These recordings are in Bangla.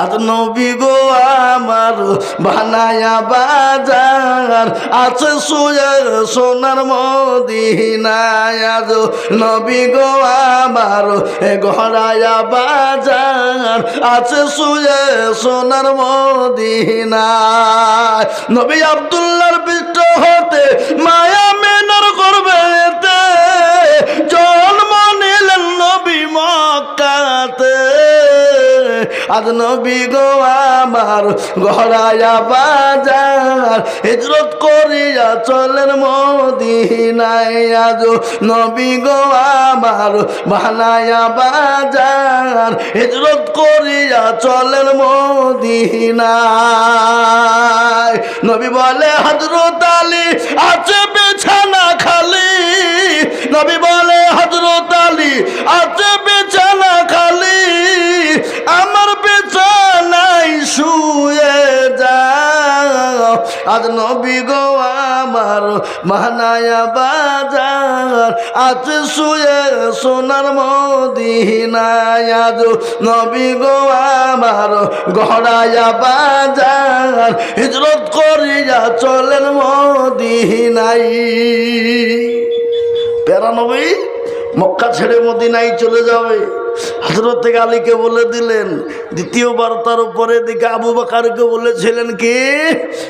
আজ নবী গো আমার বানায়া বাজার আছে শুয়ে সোনার মদিনায় নবী গো আমার এ ঘরায়া বাজার আছে শুয়ে সোনার মদিনায়। নবী আব্দুল্লাহর পৃষ্ঠ হতে মায়া আজ নবী গো আমার গড়ায়া বাজার। হিজরত করিয়া চলেন মদিনায়। আজ নবী গো আমার বানায়া বাজার। হিজরত করিয়া চলেন মদিনায়। নবী বলে হজরত আলী, আছে বিছানা খালি। আজ নবী গো আমার মানায়া বাজার, আজ শুয়ে সোনার মদিনায় আজ নবী গো আমার গড়ায়া বাজার, হিজরত করিয়া চলেন মদিনাই প্যারা নবী, মক্কা ছেড়ে মদিনায় চলে যাবে। হজরত থেকে আলীকে বলে দিলেন দ্বিতীয়বার তার উপরে দিকে আবু বাকারকে বলেছিলেন কি?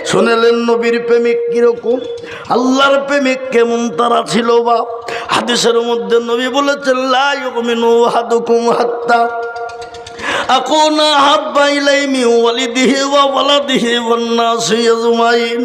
শুনেলেন নবীর প্রেমিক কীরকম? আল্লাহর প্রেমিক কেমন তারা ছিল বা? হাদিসের মধ্যে নবী বলেছেন লাইমিনু হাদুকুম হাত্তা হাব্বা ইলাইহি ওয়ালিদিহি ওয়া ওয়ালাদিহি ওয়ান নাসি আজমাইন।